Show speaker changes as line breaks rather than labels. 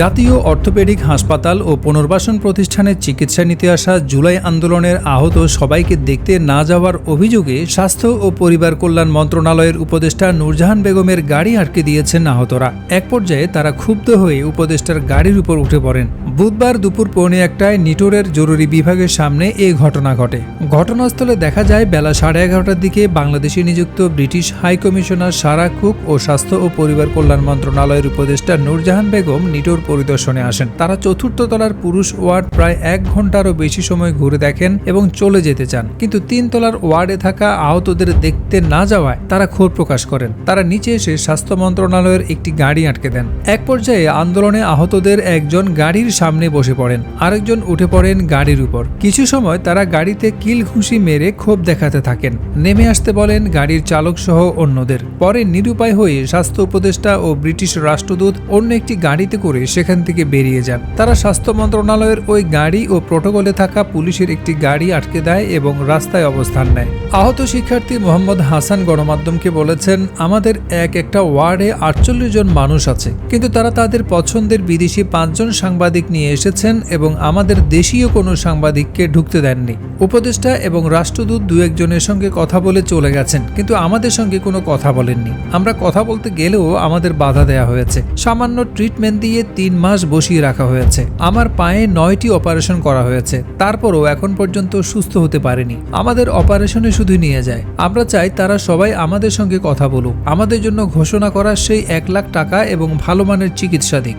জাতীয় অর্থোপেডিক হাসপাতাল ও পুনর্বাসন প্রতিষ্ঠানের চিকিৎসা নিতে আসা জুলাই আন্দোলনের আহত সবাইকে দেখতে না যাওয়ার অভিযোগে স্বাস্থ্য ও পরিবার কল্যাণ মন্ত্রণালয়ের উপদেষ্টা নূরজাহান বেগমের গাড়ি আটকে দিয়েছেন আহতরা। এক পর্যায়ে তারা ক্ষুব্ধ হয়ে উপদেষ্টার গাড়ির উপর উঠে পড়েন। বুধবার দুপুর পৌনে একটায় নিটোরের জরুরি বিভাগের সামনে এ ঘটনা ঘটে। ঘটনাস্থলে দেখা যায়, বেলা সাড়ে এগারোটার দিকে বাংলাদেশে নিযুক্ত British high commissioner Sarah Cook ও স্বাস্থ্য ও পরিবার কল্যাণ মন্ত্রণালয়ের উপদেষ্টা নূরজাহান বেগম নিটোর পরিদর্শনে আসেন। তারা চতুর্থ তলার পুরুষ ওয়ার্ড প্রায় এক ঘন্টারও বেশি সময় ঘুরে দেখেন এবং চলে যেতে চান। কিন্তু তিন তলার ওয়ার্ডে থাকা আহতদের দেখতে না যাওয়ায় তারা ক্ষোভ প্রকাশ করেন। তারা নিচে এসে স্বাস্থ্য মন্ত্রণালয়ের একটি গাড়ি আটকে দেন। এক পর্যায়ে আন্দোলনে আহতদের একজন গাড়ির সামনে বসে পড়েন। আরেকজন উঠে পড়েন গাড়ির উপর। কিছু সময় তারা গাড়িতে কিল ঘুষি মেরে ক্ষোভ দেখাতে থাকেন। নেমে আসতে বলেন গাড়ির চালক সহ অন্যদের। পরে নিরুপায় হয়ে স্বাস্থ্য উপদেষ্টা ও ব্রিটিশ রাষ্ট্রদূত অন্য একটি গাড়িতে করে সেখান থেকে বেরিয়ে যান। তারা স্বাস্থ্য মন্ত্রণালয়ের ওই গাড়ি ও প্রোটোকলে থাকা পুলিশের একটি গাড়ি আটকে দেয় এবং রাস্তায় অবস্থান নেয়। আহত শিক্ষার্থী মোহাম্মদ হাসান গণমাধ্যমকে বলেছেন, আমাদের এক একটা ওয়ার্ডে আটচল্লিশ জন মানুষ আছে, কিন্তু তারা তাদের পছন্দের বিদেশি পাঁচজন সাংবাদিক নিয়ে এসেছেন এবং আমাদের দেশীয় কোনো সাংবাদিককে ঢুকতে দেননি। উপদেষ্টা এবং রাষ্ট্রদূত দু একজনের সঙ্গে কথা বলে চলে গেছেন, কিন্তু আমাদের সঙ্গে কোনো কথা বলেননি। আমরা কথা বলতে গেলেও আমাদের বাধা দেওয়া হয়েছে। সামান্য ট্রিটমেন্ট দিয়ে তিন মাস বসিয়ে রাখা হয়েছে। আমার পায়ে নয়টি অপারেশন করা হয়েছে। তারপরও এখন পর্যন্ত সুস্থ হতে পারেনি। আমাদের অপারেশনে শুধু নিয়ে যায়। আমরা চাই তারা সবাই আমাদের সঙ্গে কথা বলুক। আমাদের জন্য ঘোষণা করা সেই এক লাখ টাকা এবং ভালো মানের চিকিৎসা দিক।